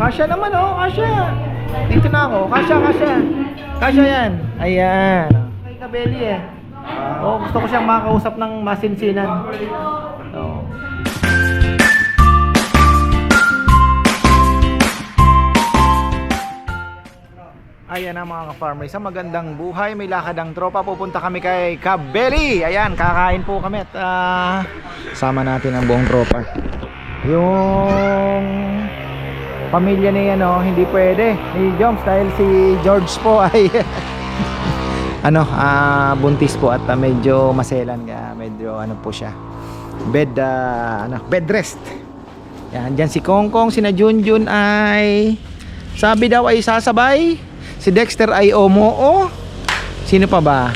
Kasya naman oh, kasya. Dito na ako. Kasya, kasya. Kasya yan. Ayan. Kay Kabeli eh. Oh, gusto ko siyang makausap ng masinsinan. Oh. Ayan na mga ka-farmer. Sa magandang buhay, may lakad ang tropa. Pupunta kami kay Kabeli. Ayan, kakain po kami at ah, sama natin ang buong tropa. Yung pamilya ni ano, hindi pwede ni Joms dahil si George po ay ano, ah, buntis po at ah, medyo maselan ka, medyo ano po siya. Bed ah, ano, bed rest. Yan, dyan si Kongkong, si na Junjun ay sabi daw ay sasabay. Si Dexter ay omoo. Sino pa ba?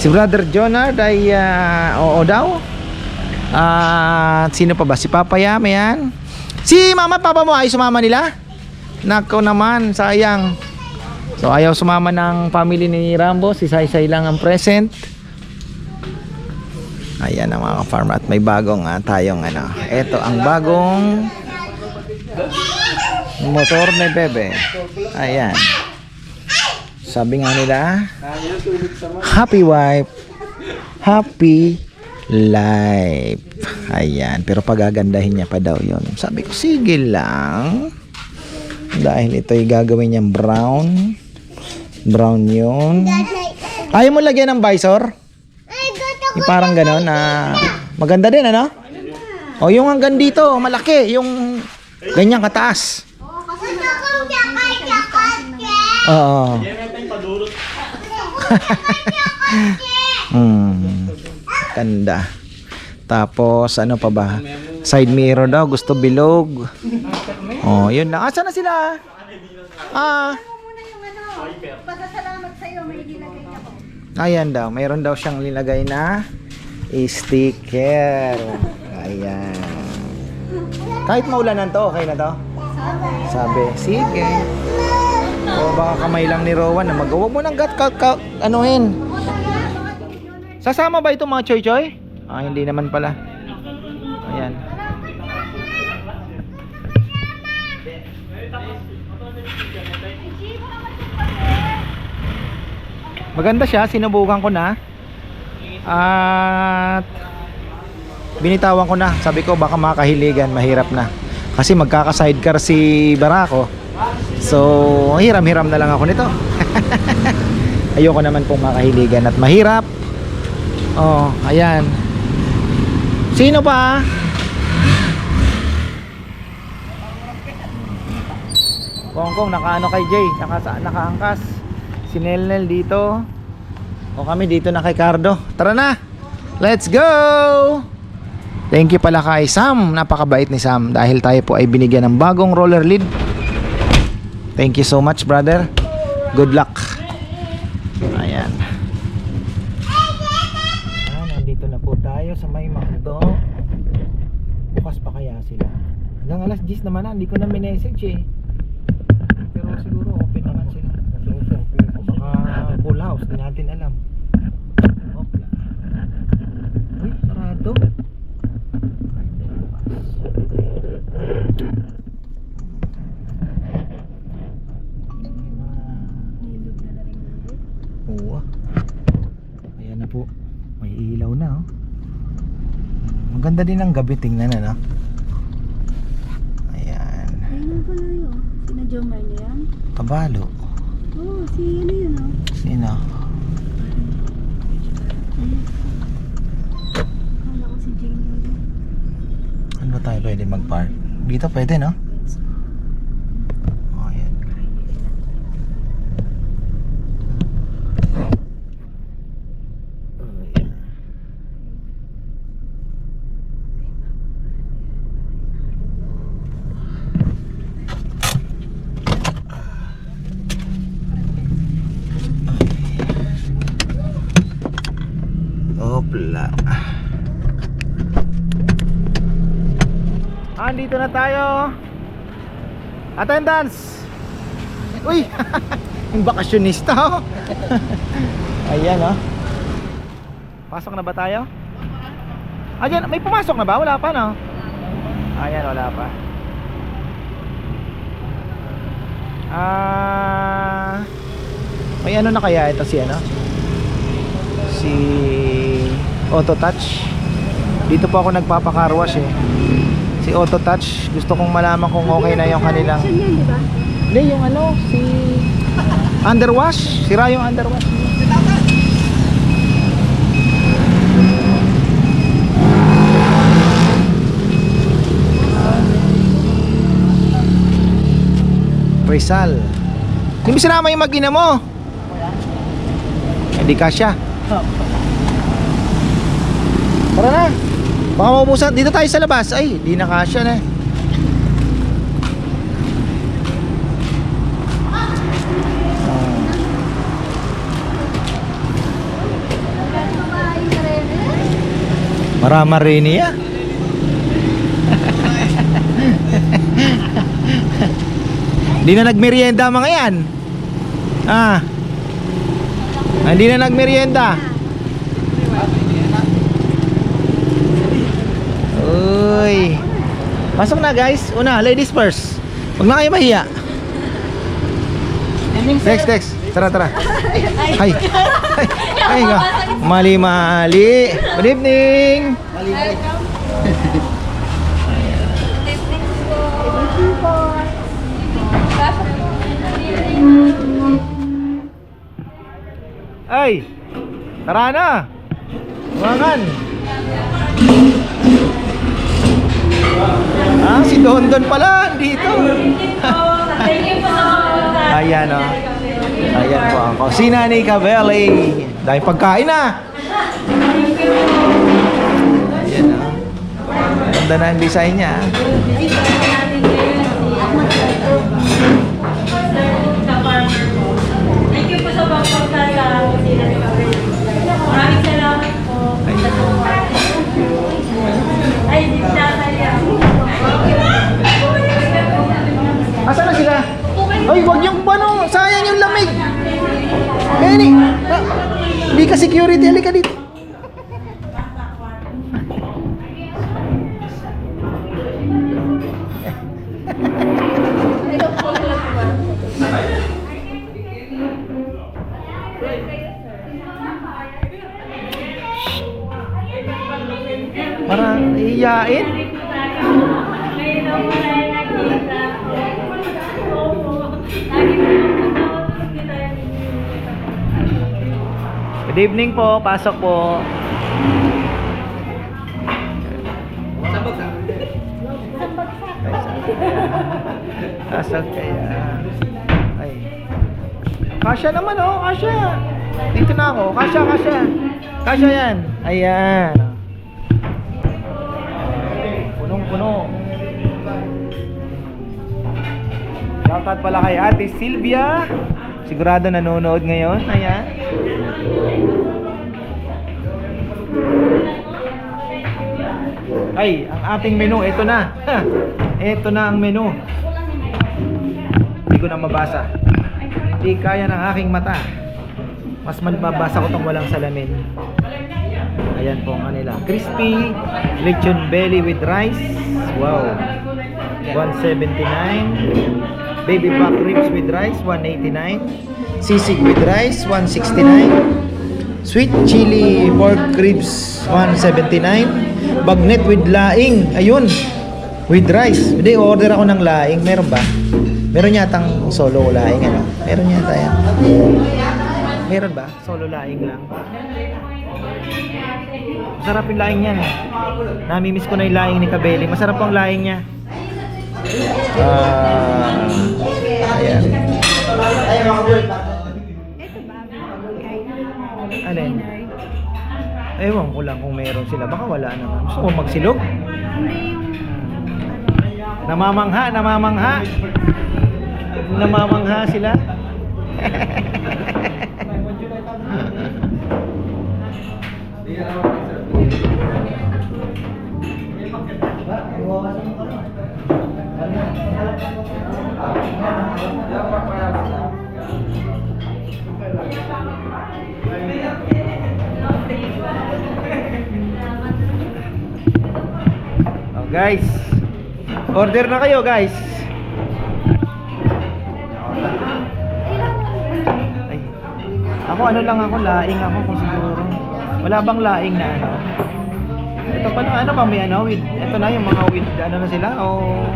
Si Brother Jonard ay ah, oo daw. At sino pa ba? Si Papa Yam, yan. Si mama at papa mo ay sumama nila? Nako naman, sayang. So ayaw sumama ng family ni Rambo. Si Saysay lang ang present. Ayan ang mga farmer at may bagong ah, tayong ano. Ito ang bagong motor ni Bebe. Ayan. Sabi nga nila, happy wife, happy life. Ayan, pero pagagandahin niya pa daw yon. Sabi ko, sige lang. Dahil ito'y gagawin niyang brown. Brown yun. Ayaw mo lagyan ng visor? Yung parang ganon na maganda din ano? O yung hanggang dito, malaki. Yung ganyan kataas. Oo. Hmm. Ganda. Tapos ano pa ba? Side mirror daw, gusto bilog. Oh, yun na. Asa na sila? Ah, Pagkasalamat sa iyo, may nilagay po. ayan daw. Mayroon daw siyang nilagay na sticker. Ayan. Kahit maulanan to, okay na to? Sabi, sige. O baka kamay lang ni Rowan na mag Huwag mo nang gat ka, ka, anuhin. Sasama ba ito mga choy choy? Ah, hindi naman pala. Ayan. Maganda siya, sinubukan ko na. At binitawan ko na. Sabi ko baka makahiligan, mahirap na. Kasi magkaka-sidecar si Barako. So, hiram-hiram na lang ako nito. Ayoko naman pong makahiligan at mahirap. Oh, ayan. Sino pa? Kongkong nakaano kay Jay, naka nakaangkas. Si Nelnel dito. O kami dito na kay Cardo. Tara na. Let's go. Thank you pala kay Sam. Napakabait ni Sam dahil tayo po ay binigyan ng bagong roller lid. Thank you so much, brother. Good luck. Ayan. Ah, nandito na po tayo sa may McDo. Bukas pa kaya sila? Hanggang alas 10 naman na, hindi ko na minessage eh. Pero siguro open naman sila. O baka full house, di natin alam. Opla. Uy, sarado. Ay, hindi bukas. Oo. ah. Ayan na po. May ilaw na oh. Maganda din ang gabi tingnan ano. Ayan. Ayun na pala yun. Sina Jomar niya yan? Kabalo. Oo, si ano yun oh. Sino? Kala ko si Jamie. Ano ba tayo pwede mag-park? Dito pwede no? Oh, ayan. Oh, ayan. Hopla. Andito na tayo. Attendance. Uy, yung bakasyonista. oh. Ayan oh. Pasok na ba tayo? Ayan, may pumasok na ba? Wala pa no? Ayan, wala pa. Ah, may ano na kaya ito si ano? Si Auto Touch. Dito po ako nagpapa-car wash eh. Si Auto Touch, gusto kong malaman kung okay na yung kanilang? Hindi, yung ano, si underwash. Sira yung underwash. Rizal. Hindi mo sinama yung mag-ina mo. Hindi kasya. Tara na. Baka maubusan. Dito tayo sa labas. Ay, di na kasya na. Marama rin niya. Hindi na nagmerienda mga yan. Ah. Hindi na nagmerienda. Uy. Pasok na guys. Una, ladies first. Huwag na kayo mahiya. Next, next. Tara, tara. Ay. Ay, nga. Mali, mali. Good evening. Ay. Tara na. Tumangan. Ah, Don Don pala dito. Ayan o. Ayan po ang kusina ni Cabelli. Dahil pagkain na. Ayan o. Ganda na ang design niya. Ay, wag yung ano, sayang yung lamig. Benny, hindi ka security, halika dito. Evening po, pasok po. Pasok kaya. Ay. Kasya naman oh, kasya. Dito na ako, kasya, kasya. Kasya yan. Ayan. Punong-puno. Shoutout pala kay Ate Sylvia. Sigurado nanonood ngayon. Ayan. Ay, ang ating menu, ito na. ito na ang menu. Hindi ko na mabasa. Hindi kaya ng aking mata. Mas mababasa ko tong walang salamin. Ayan po ang kanila. Crispy lechon belly with rice. Wow. 179. Baby back ribs with rice 189. Sisig with rice 169. Sweet chili pork ribs 179. Bagnet with laing. Ayun. With rice. Hindi, order ako ng laing. Meron ba? Meron yatang solo laing ano? Meron yata yan. Meron ba? Solo laing lang. Masarap yung laing niya. Namimiss ko na yung laing ni Kabeli. Masarap ang laing niya. Ah, ayan. Ewan ko lang kung meron sila. Baka wala naman. Gusto mo magsilog? Hindi yung... Namamangha, namamangha. Namamangha sila. Oh, Guys, order na kayo guys. Ay, ako ano lang ako, laing ako kung siguro. Wala bang laing na ano? Ito pala, ano pa may ano, with, ito na yung mga with, ano na sila, o... Oh.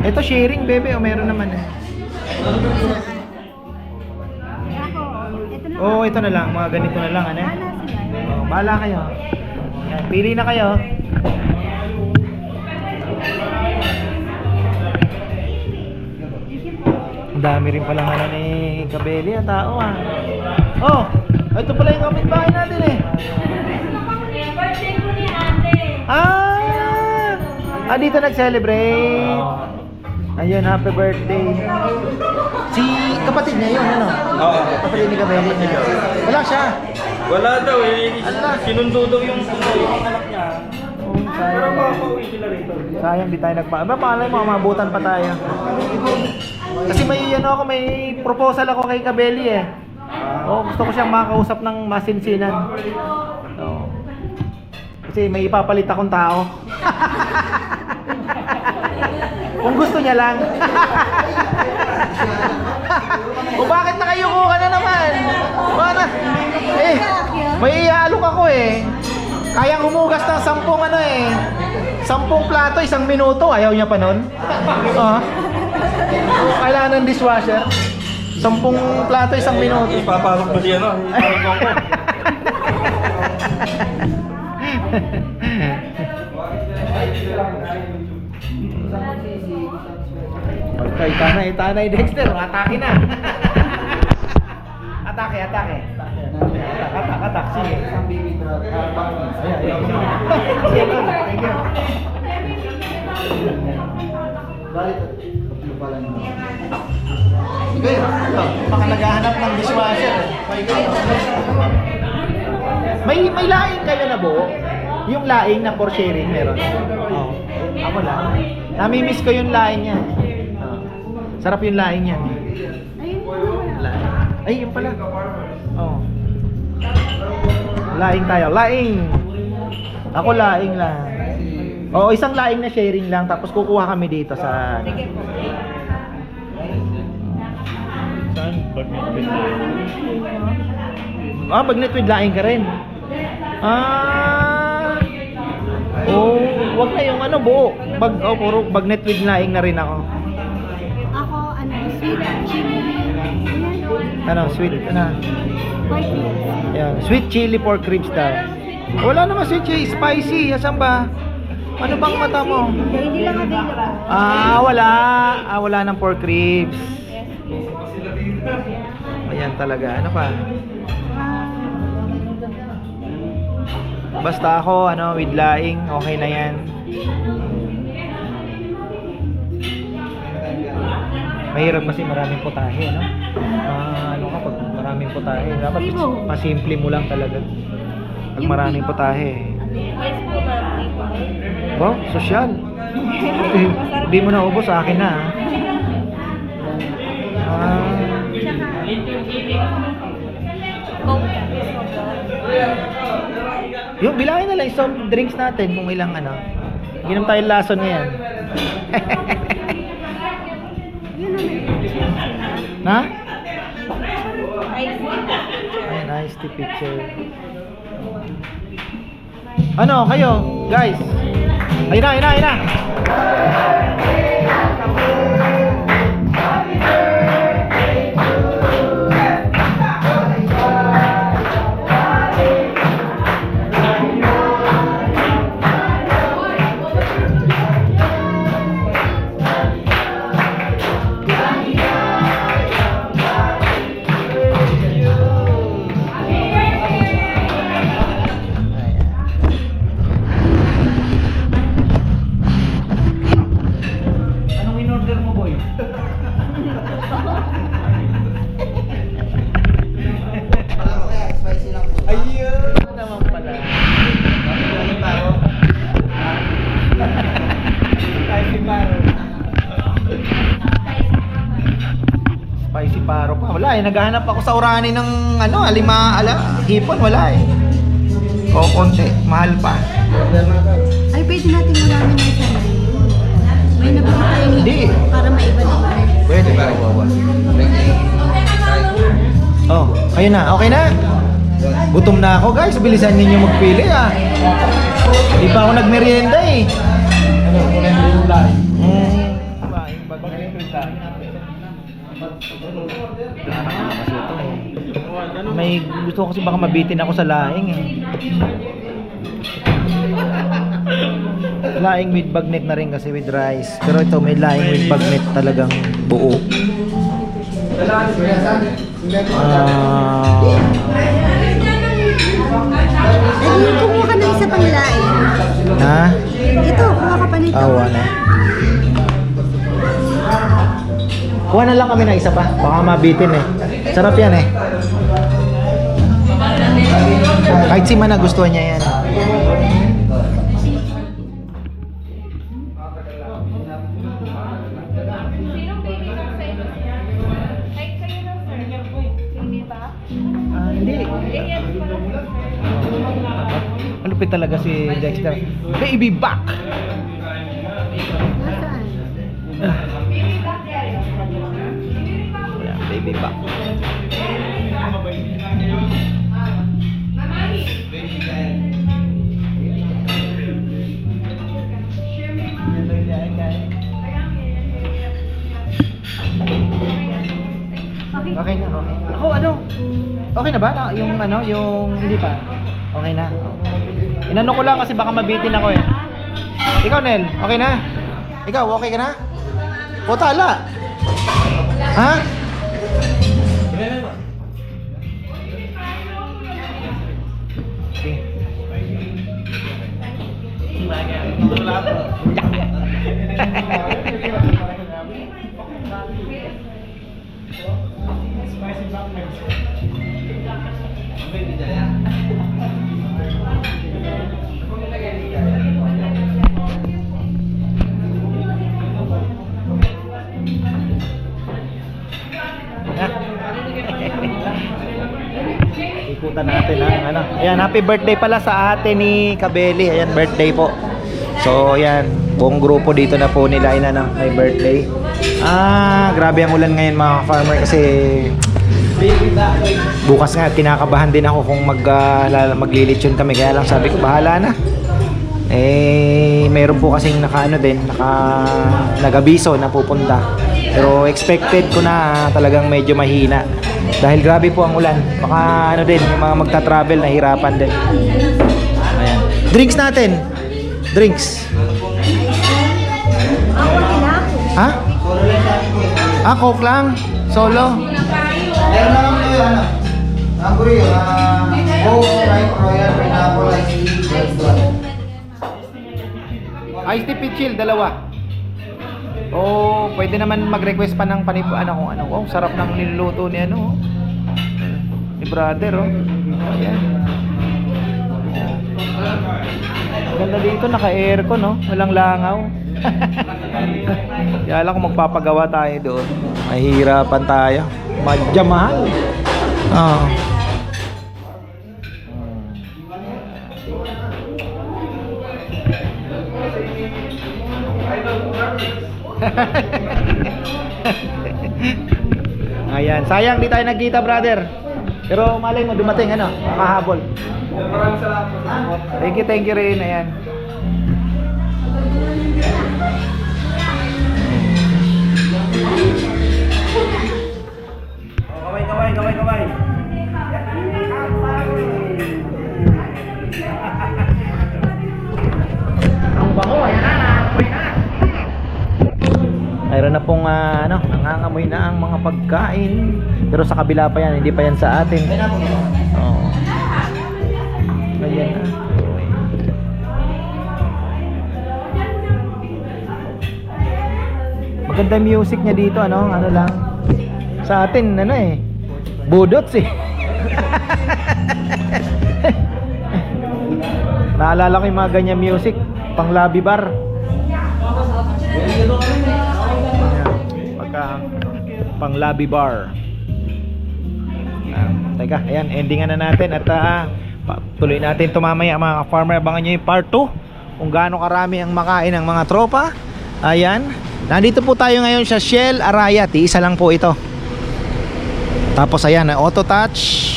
Ito sharing, bebe, o oh, meron naman eh. Oo, oh, ito na lang, mga ganito na lang, ano? Oh, bahala kayo. Pili na kayo. Ang dami rin pala ano ni Kabeli at tao ah. Oh, ito pala yung kapitbahay natin eh. Ah! Ah, dito nag-celebrate. Ayun, happy birthday. Si kapatid niya yun, ano? Oo. Kapatid ni Kabeli niya. Wala siya. Wala daw eh. Sinundo daw yung yung anak niya. Oh, Pero makakauwi sila rito. Sayang di tayo nagpa... Ba, malay mo, mabutan pa tayo. Kasi may ano ako, may proposal ako kay Kabeli eh. Oh, gusto ko siyang makakausap ng masinsinan. Oo. Kasi may ipapalit akong tao. Kung gusto niya lang. o bakit nakayuko ka na naman? Eh, may iaalok ako eh. Kayang humugas ng sampung ano eh. Sampung plato, isang minuto. Ayaw niya pa nun. Ah. Kailangan ng dishwasher. Sampung plato, isang minuto. Ipapasok mo siya no? Ipapasok ko. Okay, tanay, tanay Dexter, atake na. atake, atake. Atak, atak, atak. Sige. Ayan, ayan. Sige. Thank you. Sige, ito. Baka naghahanap ng dishwasher. May may laing kayo na buo? Yung laing na for sharing meron? Oo. Ako lang. Nami-miss ko yung laing niya. Oo. Sarap yung laing niya. Ayun. Ay, yun pala. Oo. Laing tayo. Laing. Ako laing lang. Oo, isang laing na sharing lang tapos kukuha kami dito sa. Saan? Ah, bagnet with laing ka rin. Ah. Oh, wag na yung ano buo. Bag oh, puro bagnet with laing na rin ako. Ako, ano, sweet chili. Ano, sweet ano? Ayan, sweet chili pork ribs daw. Wala naman sweet chili, spicy. Asan ba? Ano bang mata mo? Hindi lang available. Ah, wala. Ah, wala ng pork ribs. Ayan talaga. Ano pa? Basta ako, ano, with laing, okay na yan. Mahirap kasi maraming putahe, no? Ah, ano ka pag maraming putahe, dapat pasimple mo lang talaga. Pag maraming putahe. Yes po, ma'am. Oh, sosyal. Hindi mo na ubos, sa akin na. ah. Ah, yung bilangin na lang yung drinks natin kung ilang ano. Ginom tayo lason ngayon. Yun na? Ay, nice to picture. Ano, kayo, guys? Ayun na, ayun na, ayun na. Wala eh. Naghahanap ako sa urani ng ano, alima, ala, hipon. Wala eh. O, konti. Mahal pa. Ay, pwede natin ulamin ng sanay. May nabili tayong Hindi. para maiba naman. Pwede. Oh, ayun na. Okay na? Gutom na ako guys. Bilisan ninyo magpili ah. Di pa ako nagmerienda eh. Ano, kulay na yung May gusto ko kasi baka mabitin ako sa laing eh. laing with bagnet na rin kasi with rice. Pero ito may laing with bagnet talagang buo. Ah, Ay, kumuha ka ng isa pang lain. ha? Ito, kuha ka pa nito. Awa na. Kuha na lang kami ng isa pa. Baka mabitin eh. Sarap yan eh. Kahit si Man nagustuhan niya yan. Ah, hindi. Malupit talaga si Dexter. Baby back! Nasaan? Ah. Ayan, baby back. Okay na ba? Yung ano, yung hindi pa. Okay na. Inano ko lang kasi baka mabitin ako eh. Ikaw Nel, okay na? Ikaw, okay ka na? O tala? Ha? Okay. Ikutan natin ha. Ano? Ayan, happy birthday pala sa ate ni Kabeli. Ayan, birthday po. So, ayan, buong grupo dito na po nila ina na may birthday. Ah, grabe ang ulan ngayon mga farmer kasi bukas nga kinakabahan din ako kung mag uh, maglilitsyon kami kaya lang sabi ko bahala na. Eh, mayroon po kasing naka ano din, naka nagabiso na pupunta. Pero expected ko na talagang medyo mahina. Dahil grabe po ang ulan. Baka ano din, yung mga magta-travel nahirapan din. Ayan. Drinks natin. Drinks. Ako na ako. Ha? Ah, Coke lang. Solo. Meron na lang kayo, ano? Ang guri, ah, Coke, Sprite, Royal, Pineapple, Ice Tea, Ice tea peach chill, dalawa. Oh, pwede naman mag-request pa ng panip ano kung ano. Oh, sarap ng niluluto ni ano. oh. Ni brother oh. Ayan. Ganda dito, naka-aircon no. Walang langaw. Kaya lang kung magpapagawa tayo doon, mahirapan tayo. Madya mahal. Oo. Ayan, sayang di tayo nagkita, brother. Pero malay mo dumating ano, makahabol. Thank you, thank you rin. Ayan. Kaway, kaway. Ang bango, ayan na, nangangamoy na. Mayroon na pong ah, ano, nangangamoy na ang mga pagkain. Pero sa kabila pa yan, hindi pa yan sa atin. Oo. Ayan na. Maganda music niya dito, ano, ano lang. Sa atin, ano eh, budots eh. Naalala ko yung mga ganyan music, pang lobby bar. Pagka pang lobby bar. Ah, teka, ayan, endingan na natin at pa- tuloy natin ito mamaya mga farmer. Abangan nyo yung part 2 kung gaano karami ang makain ng mga tropa. Ayan. Nandito po tayo ngayon sa Shell Arayat. Isa lang po ito. Tapos ayan, auto touch.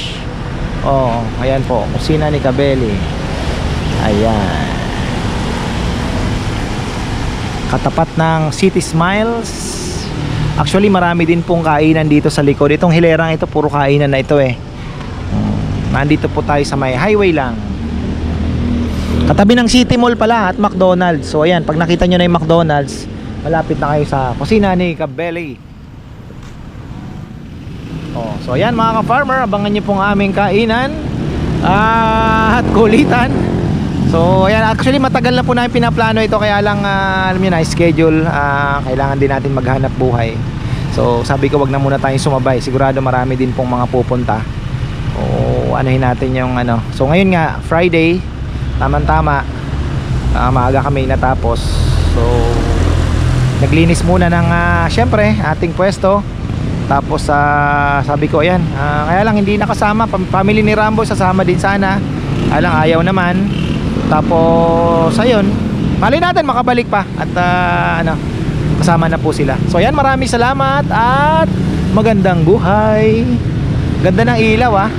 Oh, ayan po, kusina ni Kabeli. Ayan. Katapat ng City Smiles. Actually, marami din pong kainan dito sa likod. Itong hilerang ito, puro kainan na ito eh. Mm, Nandito po tayo sa may highway lang. Katabi ng City Mall pala at McDonald's. So ayan, pag nakita nyo na yung McDonald's, malapit na kayo sa kusina ni Kabeli. Oh, so ayan mga ka-farmer, abangan nyo pong aming kainan ah, at kulitan. So ayan, actually matagal na po namin pinaplano ito kaya lang ah, alam niyo na schedule, ah, kailangan din natin maghanap buhay. So sabi ko wag na muna tayong sumabay, sigurado marami din pong mga pupunta. O anuhin natin yung ano. So ngayon nga Friday, tamang-tama. ah, maaga kami natapos. So naglinis muna ng ah, syempre ating pwesto. Tapos sa sabi ko ayan, ah, kaya lang hindi nakasama family ni Rambo sasama din sana. Alang ayaw naman. Tapos ayun, mali natin makabalik pa at ah, ano, kasama na po sila. So ayan, maraming salamat at magandang buhay. Ganda ng ilaw ah.